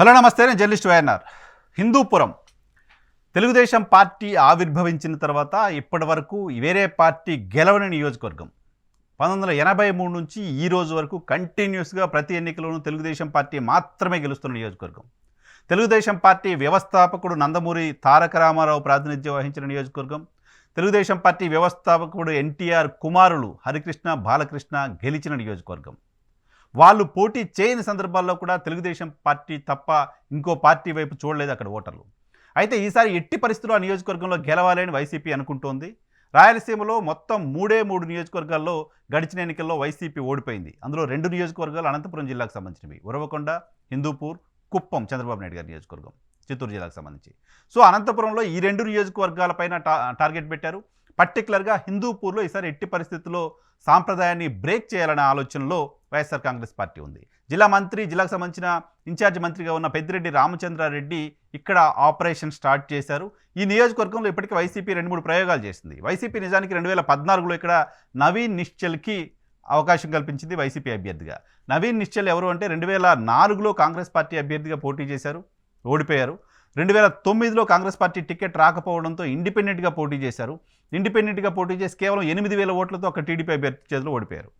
Hello నమస్తే నేను journalist YNR. Hindupuram. Telugu Desam party ఆవిర్భవించిన తర్వాత ఇప్పటి వరకు వేరే పార్టీ గెలవని నియోజకవర్గం. పంతొమ్మిది వందల ఎనభై మూడు నుంచి ఈ రోజు వరకు కంటిన్యూస్గా ప్రతి ఎన్నికలోనూ తెలుగుదేశం పార్టీ మాత్రమే గెలుస్తున్న నియోజకవర్గం. తెలుగుదేశం పార్టీ వ్యవస్థాపకుడు నందమూరి తారక రామారావు ప్రాతినిధ్యం వహించిన నియోజకవర్గం. తెలుగుదేశం పార్టీ వ్యవస్థాపకుడు ఎన్టీఆర్ కుమారులు హరికృష్ణ బాలకృష్ణ గెలిచిన నియోజకవర్గం. వాళ్ళు పోటీ చేయని సందర్భాల్లో కూడా తెలుగుదేశం పార్టీ తప్ప ఇంకో పార్టీ వైపు చూడలేదు అక్కడ ఓటర్లు. అయితే ఈసారి ఎట్టి పరిస్థితుల్లో ఆ నియోజకవర్గంలో గెలవాలని వైసీపీ అనుకుంటోంది. రాయలసీమలో మొత్తం మూడే మూడు నియోజకవర్గాల్లో గడిచిన ఎన్నికల్లో వైసీపీ ఓడిపోయింది. అందులో రెండు నియోజకవర్గాలు అనంతపురం జిల్లాకు సంబంధించినవి. ఉరవకొండ హిందూపూర్ కుప్పం చంద్రబాబు నాయుడు గారి నియోజకవర్గం చిత్తూరు జిల్లాకు సంబంధించి. సో అనంతపురంలో ఈ రెండు నియోజకవర్గాలపైన టా టార్గెట్ పెట్టారు. పర్టికులర్గా హిందూపూర్లో ఈసారి ఎట్టి పరిస్థితుల్లో సాంప్రదాయాన్ని బ్రేక్ చేయాలనే ఆలోచనలో వైఎస్ఆర్ కాంగ్రెస్ పార్టీ ఉంది. జిల్లా మంత్రి జిల్లాకు సంబంధించిన ఇన్ఛార్జ్ మంత్రిగా ఉన్న పెద్దిరెడ్డి రామచంద్రారెడ్డి ఇక్కడ ఆపరేషన్ స్టార్ట్ చేశారు. ఈ నియోజకవర్గంలో ఇప్పటికీ వైసీపీ రెండు మూడు ప్రయోగాలు చేసింది. వైసీపీ నిజానికి రెండు వేల పద్నాలుగులో ఇక్కడ నవీన్ నిశ్చల్కి అవకాశం కల్పించింది వైసీపీ అభ్యర్థిగా. నవీన్ నిశ్చల్ ఎవరు అంటే రెండు వేల నాలుగులో కాంగ్రెస్ పార్టీ అభ్యర్థిగా పోటీ చేశారు ఓడిపోయారు. రెండు వేల తొమ్మిదిలో కాంగ్రెస్ పార్టీ టికెట్ రాకపోవడంతో ఇండిపెండెంట్గా పోటీ చేశారు. ఇండిపెండెంట్గా పోటీ చేసి కేవలం ఎనిమిది వేల ఓట్లతో ఒక టీడీపీ అభ్యర్థి చేతిలో ఓడిపోయారు.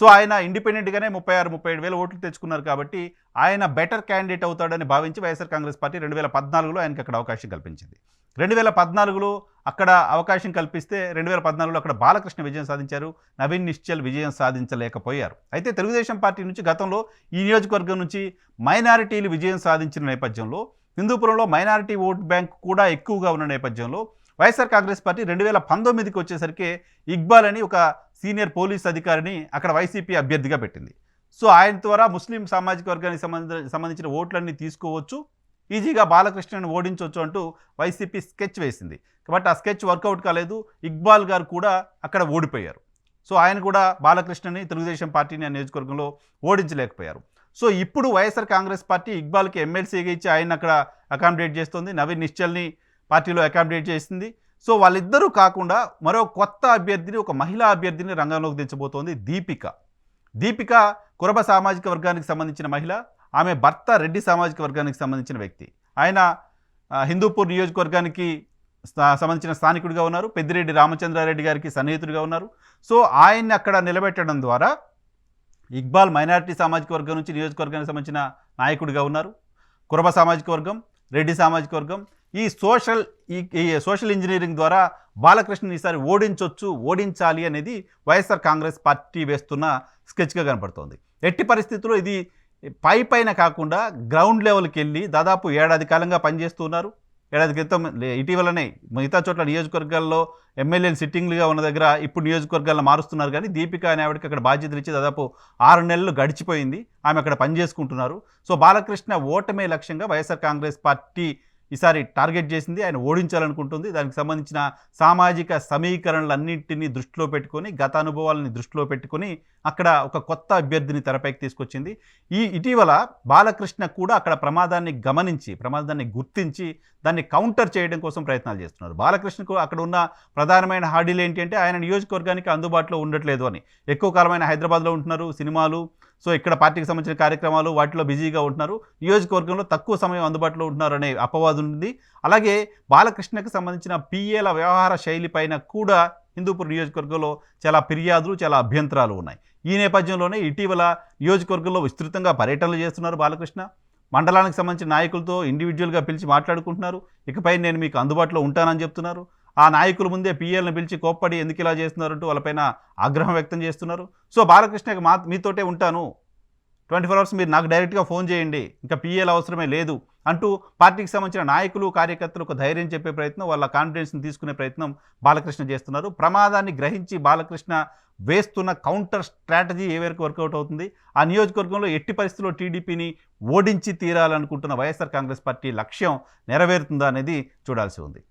సో ఆయన ఇండిపెండెంట్గానే ముప్పై ఆరు ముప్పై ఏడు వేల ఓట్లు తెచ్చుకున్నారు కాబట్టి ఆయన బెటర్ క్యాండిడేట్ అవుతాడని భావించి వైఎస్ఆర్ కాంగ్రెస్ పార్టీ రెండు వేల పద్నాలుగులో ఆయనకి అక్కడ అవకాశం కల్పించింది. రెండు వేల పద్నాలుగులో అక్కడ అవకాశం కల్పిస్తే రెండు వేల పద్నాలుగులో అక్కడ బాలకృష్ణ విజయం సాధించారు. నవీన్ నిశ్చల్ విజయం సాధించలేకపోయారు. అయితే తెలుగుదేశం పార్టీ నుంచి గతంలో ఈ నియోజకవర్గం నుంచి మైనారిటీలు విజయం సాధించిన నేపథ్యంలో హిందూపురంలో మైనారిటీ ఓట్ బ్యాంక్ కూడా ఎక్కువగా ఉన్న నేపథ్యంలో వైఎస్ఆర్ కాంగ్రెస్ పార్టీ రెండు వేల పంతొమ్మిదికి వచ్చేసరికి ఇక్బాల్ అని ఒక సీనియర్ పోలీస్ అధికారిని అక్కడ వైసీపీ అభ్యర్థిగా పెట్టింది. సో ఆయన ద్వారా ముస్లిం సామాజిక వర్గానికి సంబంధించిన సంబంధించిన ఓట్లన్నీ తీసుకోవచ్చు. ఈజీగా బాలకృష్ణను ఓడించవచ్చు అంటూ వైసీపీ స్కెచ్ వేసింది. కాబట్టి ఆ స్కెచ్ వర్కౌట్ కాలేదు. ఇక్బాల్ గారు కూడా అక్కడ ఓడిపోయారు. సో ఆయన కూడా బాలకృష్ణని తెలుగుదేశం పార్టీని ఆ నియోజకవర్గంలో ఓడించలేకపోయారు. సో ఇప్పుడు వైఎస్ఆర్ కాంగ్రెస్ పార్టీ ఇక్బాల్కి ఎమ్మెల్సీగా ఇచ్చి ఆయన అక్కడ అకామిడేట్ చేస్తుంది. నవీన్ నిశ్చల్ని పార్టీలో అకామిడేట్ చేసింది. సో వాళ్ళిద్దరూ కాకుండా మరో కొత్త అభ్యర్థిని ఒక మహిళా అభ్యర్థిని రంగంలోకి దించబోతోంది దీపిక. దీపిక కురబ సామాజిక వర్గానికి సంబంధించిన మహిళ. ఆమె భర్త రెడ్డి సామాజిక వర్గానికి సంబంధించిన వ్యక్తి. ఆయన హిందూపూర్ నియోజకవర్గానికి సంబంధించిన స్థానికుడిగా ఉన్నారు. పెద్దిరెడ్డి రామచంద్రారెడ్డి గారికి సన్నిహితుడిగా ఉన్నారు. సో ఆయన్ని అక్కడ నిలబెట్టడం ద్వారా ఇక్బాల్ మైనారిటీ సామాజిక వర్గం నుంచి నియోజకవర్గానికి సంబంధించిన నాయకుడిగా ఉన్నారు. కురబ సామాజిక వర్గం రెడ్డి సామాజిక వర్గం ఈ సోషల్ ఈ సోషల్ ఇంజనీరింగ్ ద్వారా బాలకృష్ణని ఈసారి ఓడించవచ్చు ఓడించాలి అనేది వైఎస్ఆర్ కాంగ్రెస్ పార్టీ వేస్తున్న స్కెచ్గా కనపడుతోంది. ఎట్టి పరిస్థితుల్లో ఇది పై పైన కాకుండా గ్రౌండ్ లెవెల్కి వెళ్ళి దాదాపు ఏడాది కాలంగా పనిచేస్తున్నారు ఏడాది క్రితం ఇటీవలనే మిగతా చోట్ల నియోజకవర్గాల్లో ఎమ్మెల్యేలు సిట్టింగ్లుగా ఉన్న దగ్గర ఇప్పుడు నియోజకవర్గాలను మారుస్తున్నారు కానీ దీపిక అనే ఆవిడకి అక్కడ బాధ్యతలు ఇచ్చి దాదాపు ఆరు నెలలు గడిచిపోయింది. ఆమె అక్కడ పనిచేసుకుంటున్నారు. సో బాలకృష్ణ ఓటమే లక్ష్యంగా వైఎస్ఆర్ కాంగ్రెస్ పార్టీ ఈసారి టార్గెట్ చేసింది ఆయన ఓడించాలనుకుంటుంది. దానికి సంబంధించిన సామాజిక సమీకరణలన్నింటినీ దృష్టిలో పెట్టుకొని గత అనుభవాలని దృష్టిలో పెట్టుకొని అక్కడ ఒక కొత్త అభ్యర్థిని తెరపైకి తీసుకొచ్చింది. ఈ ఇటీవల బాలకృష్ణ కూడా అక్కడ ప్రమాదాన్ని గమనించి ప్రమాదాన్ని గుర్తించి దాన్ని కౌంటర్ చేయడం కోసం ప్రయత్నాలు చేస్తున్నారు. బాలకృష్ణకు అక్కడ ఉన్న ప్రధానమైన హార్డీలు ఏంటి అంటే ఆయన నియోజకవర్గానికి అందుబాటులో ఉండట్లేదు అని. ఎక్కువ కాలమైన హైదరాబాద్లో ఉంటున్నారు సినిమాలు సో ఇక్కడ పార్టీకి సంబంధించిన కార్యక్రమాలు వాటిలో బిజీగా ఉంటున్నారు. నియోజకవర్గంలో తక్కువ సమయం అందుబాటులో ఉంటున్నారు అనే అపవాదు ఉంది. అలాగే బాలకృష్ణకు సంబంధించిన పిఏల వ్యవహార శైలి పైన కూడా హిందూపూర్ నియోజకవర్గంలో చాలా ఫిర్యాదులు చాలా అభ్యంతరాలు ఉన్నాయి. ఈ నేపథ్యంలోనే ఇటీవల నియోజకవర్గంలో విస్తృతంగా పర్యటనలు చేస్తున్నారు బాలకృష్ణ. మండలానికి సంబంధించిన నాయకులతో ఇండివిజువల్గా పిలిచి మాట్లాడుకుంటున్నారు. ఇకపై నేను మీకు అందుబాటులో ఉంటానని చెప్తున్నారు. ఆ నాయకుల ముందే పిఎల్ని పిలిచి కోప్పడి ఎందుకు ఇలా చేస్తున్నారంటూ వాళ్ళపైన ఆగ్రహం వ్యక్తం చేస్తున్నారు. సో బాలకృష్ణకి మా మీతోటే ఉంటాను. ట్వంటీ ఫోర్ అవర్స్ మీరు నాకు డైరెక్ట్గా ఫోన్ చేయండి. ఇంకా పిఎల్ అవసరమే లేదు అంటూ పార్టీకి సంబంధించిన నాయకులు కార్యకర్తలు ఒక ధైర్యం చెప్పే ప్రయత్నం వాళ్ళ కాన్ఫిడెన్స్ని తీసుకునే ప్రయత్నం బాలకృష్ణ చేస్తున్నారు. ప్రమాదాన్ని గ్రహించి బాలకృష్ణ వేస్తున్న కౌంటర్ స్ట్రాటజీ ఏ వరకు వర్కౌట్ అవుతుంది? ఆ నియోజకవర్గంలో ఎట్టి పరిస్థితుల్లో టీడీపీని ఓడించి తీరాలనుకుంటున్న వైఎస్ఆర్ కాంగ్రెస్ పార్టీ లక్ష్యం నెరవేరుతుందా అనేది చూడాల్సి ఉంది.